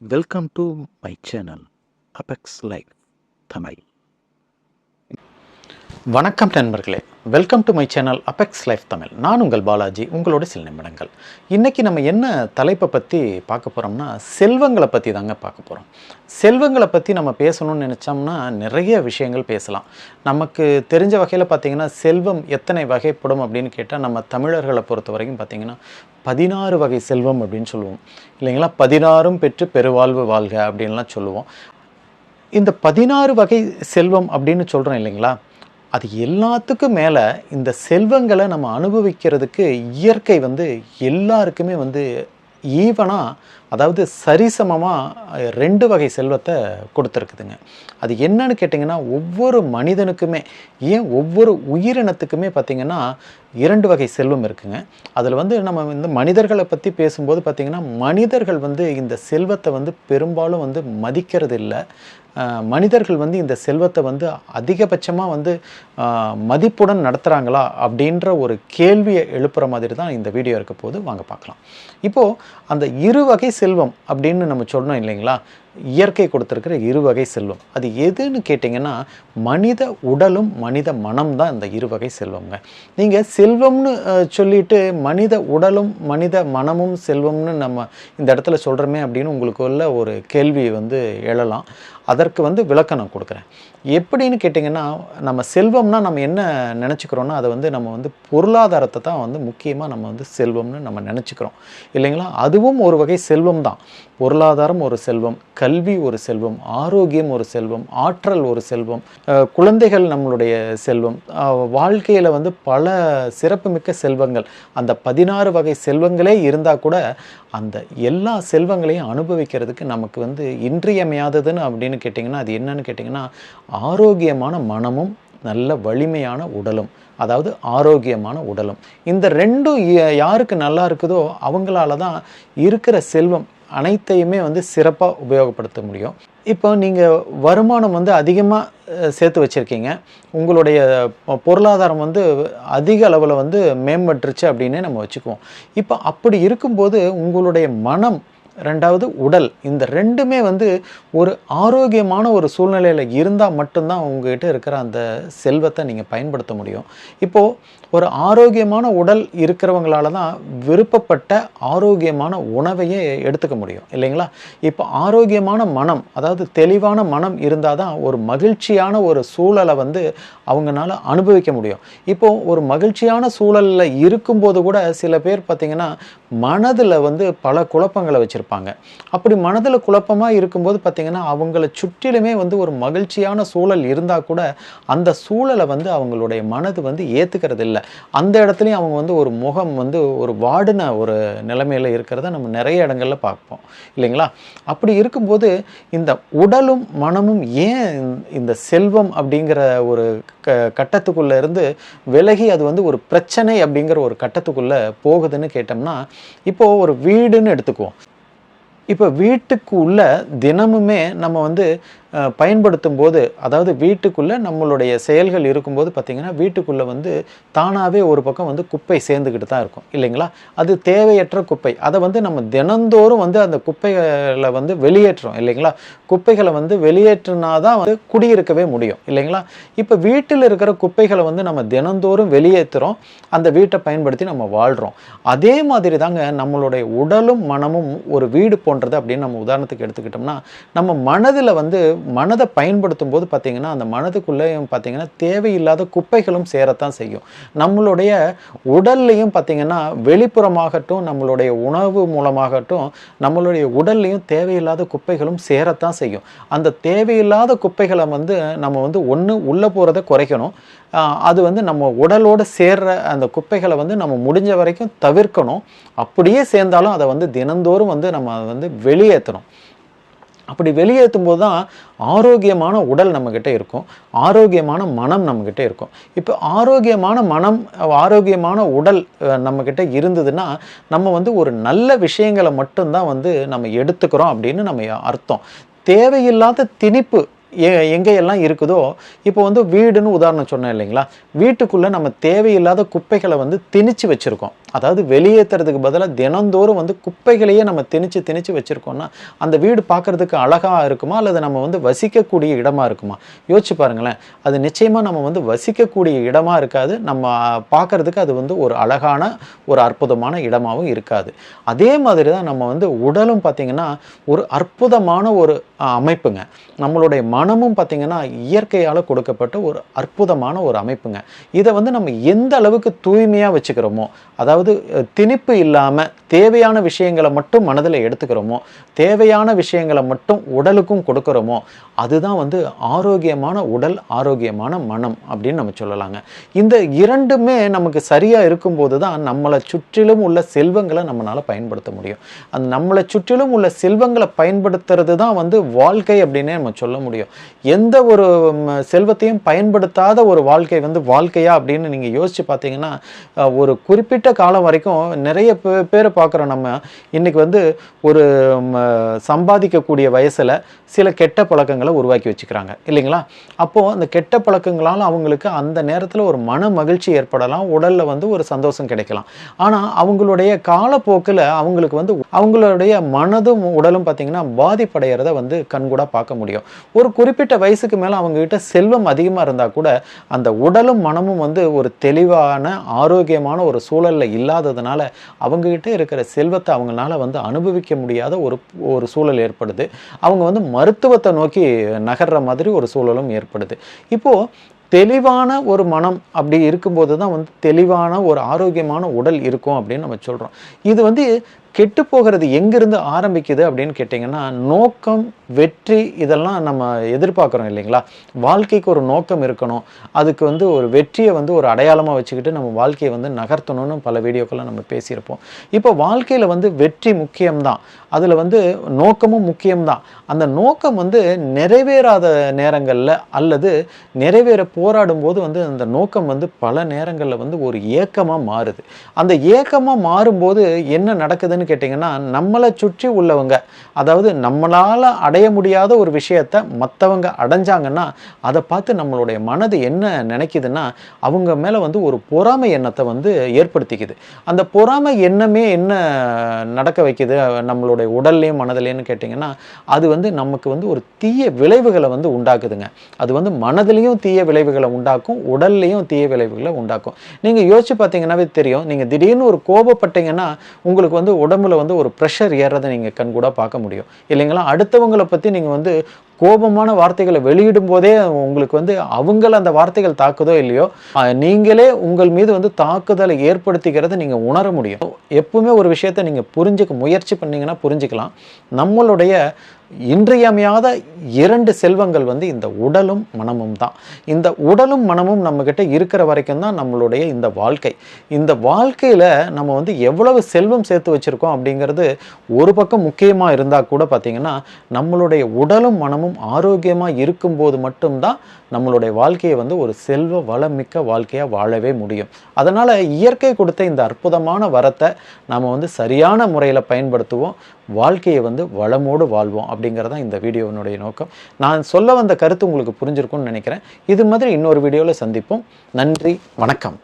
Welcome to my channel Apex Life Tamil வணக்கம் நண்பர்களே. Welcome to my channel Apex Life Tamil நான் உங்கள் பாலாஜி உங்களோட சில நிமிடங்கள். இன்றைக்கி நம்ம என்ன தலைப்பை பற்றி பார்க்க போகிறோம்னா செல்வங்களை பற்றி தாங்க பார்க்க போகிறோம் செல்வங்களை பற்றி நம்ம பேசணும்னு நினச்சோம்னா நிறைய விஷயங்கள் பேசலாம். நமக்கு தெரிஞ்ச வகையில் பார்த்திங்கன்னா செல்வம் எத்தனை வகைப்படும் அப்படின்னு கேட்டால் நம்ம தமிழர்களை பொறுத்த வரைக்கும் பார்த்திங்கன்னா பதினாறு வகை செல்வம் அப்படின்னு சொல்லுவோம். இல்லைங்களா? பதினாறும் பெற்று பெருவாழ்வு வாழ்க அப்படின்லாம் சொல்லுவோம். இந்த பதினாறு வகை செல்வம் அப்படின்னு சொல்கிறோம் இல்லைங்களா? அது எல்லாத்துக்கும் மேலே இந்த செல்வங்களை நம்ம அனுபவிக்கிறதுக்கு இயற்கை வந்து எல்லாருக்குமே வந்து ஈவனாக அதாவது சரிசமமாக ரெண்டு வகை செல்வத்தை கொடுத்துருக்குதுங்க. அது என்னன்னு கேட்டிங்கன்னா ஒவ்வொரு மனிதனுக்குமே ஏன் ஒவ்வொரு உயிரினத்துக்குமே பார்த்திங்கன்னா இரண்டு வகை செல்வம் இருக்குங்க. அதில் வந்து நம்ம இந்த மனிதர்களை பற்றி பேசும்போது பார்த்திங்கன்னா மனிதர்கள் வந்து இந்த செல்வத்தை வந்து பெரும்பாலும் வந்து மதிக்கிறது இல்லை மனிதர்கள் வந்து இந்த செல்வத்தை வந்து அதிகபட்சமாக வந்து மதிப்புடன் நடத்துகிறாங்களா அப்படின்ற ஒரு கேள்வியை எழுப்புற மாதிரி தான் இந்த வீடியோ இருக்க போது வாங்க பார்க்கலாம். இப்போது அந்த இரு வகை செல்வம் அப்படின்னு நம்ம சொன்னோம் இல்லைங்களா? இயற்கை கொடுத்துருக்கிற இரு வகை செல்வம். அது எதுன்னு கேட்டிங்கன்னா மனித உடலும் மனித மனம் தான் இந்த இரு வகை செல்வங்க. நீங்கள் செல்வம்னு சொல்லிட்டு மனித உடலும் மனித மனமும் செல்வம்னு நம்ம இந்த இடத்துல சொல்கிறோமே அப்படின்னு உங்களுக்குள்ள ஒரு கேள்வி வந்து எழலாம். அதற்கு வந்து விளக்கம் நான் கொடுக்குறேன். எப்படின்னு கேட்டிங்கன்னா நம்ம செல்வம்னா நம்ம என்ன நினச்சிக்கிறோன்னா அதை வந்து நம்ம வந்து பொருளாதாரத்தை தான் வந்து முக்கியமாக நம்ம வந்து செல்வம்னு நம்ம நினச்சிக்கிறோம். இல்லைங்களா? அதுவும் ஒரு வகை செல்வம் தான். பொருளாதாரம் ஒரு செல்வம் கல்வி ஒரு செல்வம் ஆரோக்கியம் ஒரு செல்வம் ஆற்றல் ஒரு செல்வம் குழந்தைகள் நம்மளுடைய செல்வம் வாழ்க்கையில் வந்து பல சிறப்புமிக்க செல்வங்கள். அந்த பதினாறு வகை செல்வங்களே இருந்தால் கூட அந்த எல்லா செல்வங்களையும் அனுபவிக்கிறதுக்கு நமக்கு வந்து இன்றியமையாததுன்னு அப்படின்னு கேட்டிங்கன்னா அது என்னன்னு கேட்டிங்கன்னா ஆரோக்கியமான மனமும் நல்ல வலிமையான உடலும் அதாவது ஆரோக்கியமான உடலும். இந்த ரெண்டும் ய- யாருக்கு நல்லா இருக்குதோ அவங்களால தான் இருக்கிற செல்வம் அனைத்தையுமே வந்து சிறப்பாக உபயோகப்படுத்த முடியும். இப்போ நீங்கள் வருமானம் வந்து அதிகமாக சேர்த்து வச்சுருக்கீங்க. உங்களுடைய பொருளாதாரம் வந்து அதிக அளவில் வந்து மேம்பட்டுருச்சு அப்படின்னே நம்ம வச்சுக்குவோம். இப்போ அப்படி இருக்கும்போது உங்களுடைய மனம் ரெண்டாவது உடல். இந்த ரெண்டுமே வந்து ஒரு ஆரோக்கியமான ஒரு சூழ்நிலையில் இருந்தால் மட்டும்தான் உங்ககிட்ட இருக்கிற அந்த செல்வத்தை நீங்கள் பயன்படுத்த முடியும். இப்போது ஒரு ஆரோக்கியமான உடல் இருக்கிறவங்களால தான் விருப்பப்பட்ட ஆரோக்கியமான உணவையே எடுத்துக்க முடியும் இல்லைங்களா? இப்போ ஆரோக்கியமான மனம் அதாவது தெளிவான மனம் இருந்தால் தான் ஒரு மகிழ்ச்சியான ஒரு சூழலை வந்து அவங்களால அனுபவிக்க முடியும். இப்போ ஒரு மகிழ்ச்சியான சூழலில் இருக்கும்போது கூட சில பேர் பார்த்திங்கன்னா மனதில் வந்து பல குழப்பங்களை வச்சுருப்பாங்க. அப்படி மனதில் குழப்பமாக இருக்கும்போது பார்த்திங்கன்னா அவங்கள சுற்றிலுமே வந்து ஒரு மகிழ்ச்சியான சூழல் இருந்தால் கூட அந்த சூழலை வந்து அவங்களுடைய மனது வந்து ஏற்றுக்கிறது இல்லை அந்த இடத்துலையும் அவங்க வந்து ஒரு முகம் வந்து ஒரு வாடின ஒரு நிலைமையில் இருக்கிறத நம்ம நிறைய இடங்களில் பார்ப்போம். இல்லைங்களா? அப்படி இருக்கும்போது இந்த உடலும் மனமும் ஏன் இந்த செல்வம் அப்படிங்கிற ஒரு க கட்டத்துக்குள்ளே இருந்து விலகி அது வந்து ஒரு பிரச்சனை அப்படிங்கிற ஒரு கட்டத்துக்குள்ளே போகுதுன்னு கேட்டோம்னா இப்போது ஒரு வீடுன்னு எடுத்துக்குவோம். இப்போ வீட்டுக்கு உள்ள தினமுமே நம்ம வந்து பயன்படுத்தும் போது அதாவது வீட்டுக்குள்ளே நம்மளுடைய செயல்கள் இருக்கும்போது பார்த்திங்கன்னா வீட்டுக்குள்ளே வந்து தானாகவே ஒரு பக்கம் வந்து குப்பை சேர்ந்துக்கிட்டு தான் இருக்கும் இல்லைங்களா? அது தேவையற்ற குப்பை. அதை வந்து நம்ம தினந்தோறும் வந்து அந்த குப்பைகளை வந்து வெளியேற்றுறோம் இல்லைங்களா? குப்பைகளை வந்து வெளியேற்றினா தான் வந்து குடியிருக்கவே முடியும் இல்லைங்களா? இப்போ வீட்டில் இருக்கிற குப்பைகளை வந்து நம்ம தினந்தோறும் வெளியேற்றுறோம் அந்த வீட்டை பயன்படுத்தி நம்ம வாழ்கிறோம் அதே மாதிரி தாங்க நம்மளுடைய உடலும் மனமும் ஒரு வீடு போன்றது அப்படின்னு நம்ம உதாரணத்துக்கு எடுத்துக்கிட்டோம்னா நம்ம மனதில் வந்து மனதை பயன்படுத்தும் போது பார்த்திங்கன்னா அந்த மனதுக்குள்ளேயும் பார்த்திங்கன்னா தேவையில்லாத குப்பைகளும் சேரத்தான் செய்யும். நம்மளுடைய உடல்லையும் பார்த்திங்கன்னா வெளிப்புறமாகட்டும் நம்மளுடைய உணவு மூலமாகட்டும் நம்மளுடைய உடல்லையும் தேவையில்லாத குப்பைகளும் சேரத்தான் செய்யும். அந்த தேவையில்லாத குப்பைகளை வந்து நம்ம வந்து ஒன்று உள்ளே போகிறத குறைக்கணும். அது வந்து நம்ம உடலோடு சேர்ற அந்த குப்பைகளை வந்து நம்ம முடிஞ்ச வரைக்கும் தவிர்க்கணும். அப்படியே சேர்ந்தாலும் அதை வந்து தினந்தோறும் வந்து நம்ம அதை வந்து வெளியேற்றணும். அப்படி வெளியேற்றும் போது தான் ஆரோக்கியமான உடல் நம்மக்கிட்ட இருக்கும். ஆரோக்கியமான மனம் நம்மக்கிட்ட இருக்கும். இப்போ ஆரோக்கியமான மனம் ஆரோக்கியமான உடல் நம்மக்கிட்ட இருந்ததுன்னா நம்ம வந்து ஒரு நல்ல விஷயங்களை மட்டும்தான் வந்து நம்ம எடுத்துக்கிறோம் அப்படின்னு நம்ம அர்த்தம். தேவையில்லாத திணிப்பு எ- இருக்குதோ இப்போ வந்து வீடுன்னு உதாரணம் சொன்னேன் இல்லைங்களா? வீட்டுக்குள்ளே நம்ம தேவையில்லாத குப்பைகளை வந்து திணிச்சு வச்சுருக்கோம். அதாவது வெளியேற்றுறதுக்கு பதிலாக தினந்தோறும் வந்து குப்பைகளையே நம்ம திணிச்சு திணிச்சு வச்சுருக்கோம்னா அந்த வீடு பார்க்குறதுக்கு அழகாக இருக்குமா? அல்லது நம்ம வந்து வசிக்கக்கூடிய இடமா இருக்குமா? யோசிச்சு பாருங்களேன். அது நிச்சயமாக நம்ம வந்து வசிக்கக்கூடிய இடமா இருக்காது. நம்ம பார்க்குறதுக்கு அது வந்து ஒரு அழகான ஒரு அற்புதமான இடமாவும் இருக்காது. அதே மாதிரி தான் நம்ம வந்து உடலும் பார்த்திங்கன்னா ஒரு அற்புதமான ஒரு அமைப்புங்க. நம்மளுடைய மனமும் பார்த்திங்கன்னா இயற்கையால் கொடுக்கப்பட்ட ஒரு அற்புதமான ஒரு அமைப்புங்க. இதை வந்து நம்ம எந்த அளவுக்கு தூய்மையாக வச்சுக்கிறோமோ அதாவது திணிப்பு இல்லாமல் தேவையான விஷயங்களை மட்டும் மனதில் எடுத்துக்கிறோமோ தேவையான விஷயங்களை மட்டும் உடலுக்கும் கொடுக்குறோமோ அதுதான் வந்து ஆரோக்கியமான உடல் ஆரோக்கியமான மனம் அப்படின்னு நம்ம சொல்லலாங்க. இந்த இரண்டுமே நமக்கு சரியாக இருக்கும்போது தான் நம்மளை சுற்றிலும் உள்ள செல்வங்களை நம்மளால் பயன்படுத்த முடியும். அந்த நம்மளை சுற்றிலும் உள்ள செல்வங்களை பயன்படுத்துறது தான் வந்து வாழ்க்கை அப்படின்னே நம்ம சொல்ல முடியும். எந்த ஒரு செல்வத்தையும் பயன்படுத்தாத ஒரு வாழ்க்கை வந்து வாழ்க்கையா அப்படின்னு நீங்கள் யோசிச்சு பார்த்தீங்கன்னா ஒரு குறிப்பிட்ட காலம் வரைக்கும் நிறைய பேரை பார்க்குறோம் நம்ம. இன்னைக்கு வந்து ஒரு சம்பாதிக்கக்கூடிய வயசில் சில கெட்ட பழக்கங்கள் உருவாக்கி வச்சுக்கிறாங்க. இல்லைங்களா? அப்போது அந்த கெட்ட பழக்கங்களால் அவங்களுக்கு அந்த நேரத்தில் ஒரு மன மகிழ்ச்சி ஏற்படலாம். உடலில் வந்து ஒரு சந்தோஷம் கிடைக்கலாம். ஆனால் அவங்களுடைய காலப்போக்கில் அவங்களுக்கு வந்து அவங்களுடைய மனதும் உடலும் பார்த்திங்கன்னா பாதிப்படைகிறத வந்து கண்கூடாக பார்க்க முடியும். ஒரு குறிப்பிட்ட வயசுக்கு மேலே அவங்ககிட்ட செல்வம் அதிகமாக இருந்தால் கூட அந்த உடலும் மனமும் வந்து ஒரு தெளிவான ஆரோக்கியமான ஒரு சூழலில் இல்லாததுனால அவங்ககிட்ட இருக்கிற செல்வத்தை அவங்களால வந்து அனுபவிக்க முடியாத ஒரு ஒரு சூழல் ஏற்படுது. அவங்க வந்து மருத்துவத்தை நோக்கி நகர்ற மாதிரி ஒரு சூழலும் ஏற்படுது. இப்போது தெளிவான ஒரு மனம் அப்படி இருக்கும்போது தான் வந்து தெளிவான ஒரு ஆரோக்கியமான உடல் இருக்கும் அப்படின்னு நம்ம சொல்கிறோம் இது வந்து கெட்டு போகிறது எங்கிருந்து ஆரம்பிக்குது அப்படின்னு கேட்டிங்கன்னா நோக்கம் வெற்றி இதெல்லாம் நம்ம எதிர்பார்க்குறோம் இல்லைங்களா? வாழ்க்கைக்கு ஒரு நோக்கம் இருக்கணும். அதுக்கு வந்து ஒரு வெற்றியை வந்து ஒரு அடையாளமாக வச்சுக்கிட்டு நம்ம வாழ்க்கையை வந்து நகர்த்தணும்னு பல வீடியோக்கெல்லாம் நம்ம பேசியிருப்போம். இப்போ வாழ்க்கையில் வந்து வெற்றி முக்கியம்தான். அதில் வந்து நோக்கமும் முக்கியம்தான். அந்த நோக்கம் வந்து நிறைவேறாத நேரங்களில் அல்லது நிறைவேற போராடும் போது வந்து அந்த நோக்கம் வந்து பல நேரங்களில் வந்து ஒரு ஏக்கமாக மாறுது. அந்த ஏக்கமாக மாறும்போது என்ன நடக்குதுன்னு கேட்டிங்கன்னா நம்மளை சுற்றி உள்ளவங்க அதாவது நம்மளால் அடைய முடியாத ஒரு விஷயத்தை மற்றவங்க அடைஞ்சாங்கன்னா அதை பார்த்து நம்மளுடைய மனது என்ன நினைக்குதுன்னா அவங்க மேலே வந்து ஒரு பொறாமை எண்ணத்தை வந்து ஏற்படுத்திக்குது. அந்த பொறாமை எண்ணமே என்ன நடக்க வைக்குது? நம்மளுடைய உடல்லையும் மனதிலேன்னு கேட்டிங்கன்னா அது வந்து நமக்கு வந்து ஒரு தீய விளைவுகளை வந்து உண்டாக்குதுங்க. அது வந்து மனதிலையும் தீய விளைவுகளை உண்டாக்கும் உடல்லையும் தீய விளைவுகளை உண்டாக்கும். நீங்கள் யோசிச்சு பார்த்தீங்கன்னாவே தெரியும். நீங்கள் திடீர்னு ஒரு கோபப்பட்டீங்கன்னா உங்களுக்கு வந்து உடம்புல வந்து ஒரு ப்ரெஷர் ஏறதை நீங்கள் கண்கூட பார்க்க முடியும். இல்லைங்களா? அடுத்தவங்களை பற்றி நீங்கள் வந்து கோபமான வார்த்தைகளை வெளியிடும் போதே உங்களுக்கு வந்து அவங்கள அந்த வார்த்தைகள் தாக்குதோ இல்லையோ நீங்களே உங்கள் மீது வந்து தாக்குதலை ஏற்படுத்திக்கிறத நீங்கள் உணர முடியும். எப்பவுமே ஒரு விஷயத்தை நீங்கள் புரிஞ்சுக்க முயற்சி பண்ணீங்கன்னா புரிஞ்சுக்கலாம். நம்மளுடைய இன்றியமையாத இரண்டு செல்வங்கள் வந்து இந்த உடலும் மனமும் தான். இந்த உடலும் மனமும் நம்மக்கிட்ட இருக்கிற வரைக்கும் தான் நம்மளுடைய இந்த வாழ்க்கை. இந்த வாழ்க்கையில் நம்ம வந்து எவ்வளவு செல்வம் சேர்த்து வச்சுருக்கோம் அப்படிங்கிறது ஒரு பக்கம் முக்கியமாக இருந்தால் கூட பார்த்திங்கன்னா நம்மளுடைய உடலும் மனமும் ஆரோக்கியமாக இருக்கும்போது மட்டும்தான் நம்மளுடைய வாழ்க்கையை வந்து ஒரு செல்வ வளமிக்க வாழ்க்கையாக வாழவே முடியும். அதனால் இயற்கை கொடுத்த இந்த அற்புதமான வரத்தை நாம் வந்து சரியான முறையில் பயன்படுத்துவோம். வாழ்க்கையை வந்து வளமோடு வாழ்வோம் அப்படிங்கிறதா இந்த வீடியோவினுடைய நோக்கம். நான் சொல்ல வந்த கருத்து உங்களுக்கு புரிஞ்சிருக்கும்னு நினைக்கிறேன். இது மாதிரி இன்னொரு வீடியோவில் சந்திப்போம். நன்றி வணக்கம்.